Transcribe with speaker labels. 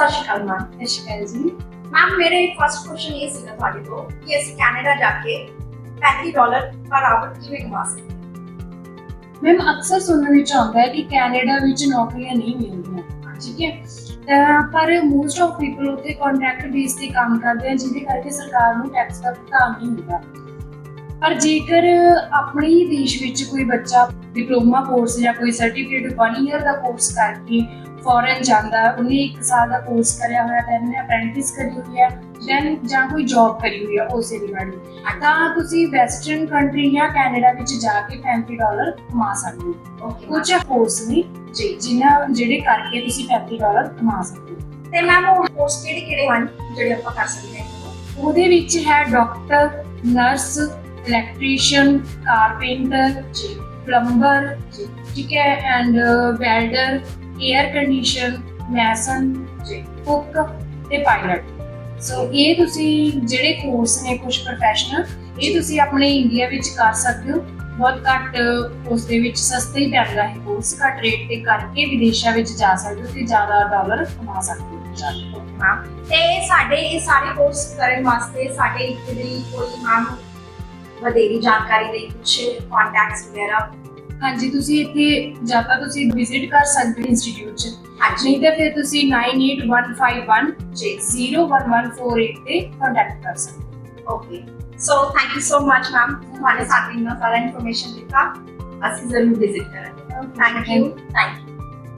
Speaker 1: ਸਤਿ ਸ਼੍ਰੀ ਅਕਾਲ ਮੈਮ,
Speaker 2: ਸਤਿ ਸ਼੍ਰੀ ਅਕਾਲ ਜੀ।
Speaker 1: ਮੈਮ, ਮੇਰੇ ਫਰਸਟ ਕੁਐਸਚਨ ਇਹ ਸੀਗਾ ਤੁਹਾਡੇ ਤੋਂ ਕਿ ਅਸੀਂ ਕੈਨੇਡਾ ਜਾ ਕੇ 35 ਡਾਲਰ ਪਰ ਆਵਰ ਕਿਵੇਂ ਕਮਾ ਸਕਦੇ
Speaker 2: ਮੈਮ ਅਕਸਰ ਸੁਣਨ ਵਿੱਚ ਆਉਂਦਾ ਹੈ ਕਿ ਕੈਨੇਡਾ ਵਿੱਚ ਨੌਕਰੀਆਂ ਨਹੀਂ ਮਿਲਦੀਆਂ। ਠੀਕ ਹੈ? ਪਰ ਮੋਸਟ ਆਫ ਪੀਪਲ ਉੱਥੇ ਕੰਟਰੈਕਟ ਬੇਸ ਤੇ ਕੰਮ ਕਰਦੇ ਆ, ਜਿਹਦੇ ਕਰਕੇ ਸਰਕਾਰ ਨੂੰ ਟੈਕਸ ਦਾ ਭੁਗਤਾਨ ਨਹੀਂ ਹੁੰਦਾ। ਪਰ ਜੇਕਰ ਆਪਣੇ ਹੀ ਦੇਸ਼ ਵਿੱਚ ਕੋਈ ਬੱਚਾ ਡਿਪਲੋਮਾ ਕੋਰਸ ਜਾਂ ਕੋਈ ਸਰਟੀਫਿਕੇਟ 1 ਇਅਰ ਦਾ ਕੋਰਸ ਕਰਕੇ ਫੋਰਨ ਜਾਂਦਾ ਉਹਨੇ 1 ਸਾਲ ਦਾ ਕੋਰਸ ਕਰਿਆ ਹੋਇਆ ਤਾਂ ਉਹਨੇ ਅਪ੍ਰੈਂਟਿਸ ਕਰੀ ਹੋਈ ਹੈ ਦੈਨ ਜਾਂ ਕੋਈ ਜੌਬ ਕਰੀ ਹੋਈ ਹੈ ਉਸੇ ਰਿਗਾਰਡਿੰਗ ਤਾਂ ਤੁਸੀਂ ਵੈਸਟਰਨ ਕੰਟਰੀ ਜਾਂ ਕੈਨੇਡਾ ਵਿੱਚ ਜਾ ਕੇ 35 ਡਾਲਰ ਕਮਾ ਸਕਦੇ ਹੋ।
Speaker 1: ਓਕੇ
Speaker 2: ਕੁਝ ਕੋਰਸ ਨੇ
Speaker 1: ਜੀ
Speaker 2: ਜਿਨ੍ਹਾਂ ਜਿਹੜੇ ਕਰਕੇ ਤੁਸੀਂ 35 ਡਾਲਰ ਕਮਾ ਸਕਦੇ ਹੋ।
Speaker 1: ਤੇ ਮੈਮ ਉਹ ਕੋਰਸ ਕਿਹੜੇ ਕਿਹੜੇ ਹਨ ਜਿਹੜੇ ਆਪਾਂ ਕਰ ਸਕਦੇ ਹਾਂ?
Speaker 2: ਉਹਦੇ ਵਿੱਚ ਹੈ ਡਾਕਟਰ ਨਰਸ ਇਲੈਕਟ੍ਰੀਸ਼ੀਅਨ ਕਾਰਪੈਂਟਰ
Speaker 1: ਜੀ
Speaker 2: ਪਲੰਬਰ
Speaker 1: ਜੀ
Speaker 2: ਠੀਕ ਹੈ and welder air condition mason
Speaker 1: ਜੀ
Speaker 2: ਕੁੱਕ ਤੇ ਪਾਇਲਟ ਸੋ ਇਹ ਤੁਸੀਂ ਜਿਹੜੇ ਕੋਰਸ ਨੇ ਕੁਝ ਪ੍ਰੋਫੈਸ਼ਨਲ ਇਹ ਤੁਸੀਂ ਆਪਣੇ ਇੰਡੀਆ ਵਿੱਚ ਕਰ ਸਕਦੇ ਹੋ। ਬਹੁਤ ਘੱਟ ਉਸ ਦੇ ਵਿੱਚ ਸਸਤਾ ਹੀ ਪੈਂਦਾ ਹੈ ਕੋਰਸ ਘੱਟ ਰੇਟ ਤੇ ਕਰਕੇ ਵਿਦੇਸ਼ਾਂ ਵਿੱਚ ਜਾ ਸਕਦੇ ਹੋ ਤੇ ਜ਼ਿਆਦਾ ਡਾਲਰ ਕਮਾ ਸਕਦੇ ਹੋ। ਜਾ ਕੇ।
Speaker 1: ਓਕੇ ਮੈਮ ਤੇ ਸਾਡੇ ਇਹ ਸਾਰੇ ਕੋਰਸ ਕਰਨ ਵਾਸਤੇ ਸਾਡੇ ਇੱਥੇ ਦੀ ਕੋਈ ਮੈਮ ਵਧੇਰੀ ਜਾਣਕਾਰੀ ਲਈ ਕੁਝ ਕੰਟੈਕਟਸ ਵਗੈਰਾ?
Speaker 2: ਹਾਂਜੀ ਤੁਸੀਂ ਇੱਥੇ ਜਾਂ ਤਾਂ ਤੁਸੀਂ ਵਿਜ਼ਿਟ ਕਰ ਸਕਦੇ ਹੋ ਇੰਸਟੀਚਿਊਟ 'ਚ।
Speaker 1: ਹਾਂਜੀ।
Speaker 2: ਨਹੀਂ ਤਾਂ ਫਿਰ ਤੁਸੀਂ 98151
Speaker 1: ਜੀ।
Speaker 2: 01148 ਤੇ ਕੰਟੈਕਟ ਕਰ ਸਕਦੇ ਹੋ।
Speaker 1: Okay so thank you so much ma'am ਤੁਹਾਡੇ ਸਾਥ ਇੰਨਾ ਸਾਰਾ ਇਨਫੋਰਮੇਸ਼ਨ ਦਿੱਤਾ। ਅਸੀਂ ਜ਼ਰੂਰ ਵਿਜ਼ਿਟ ਕਰਾਂਗੇ। Thank you thank you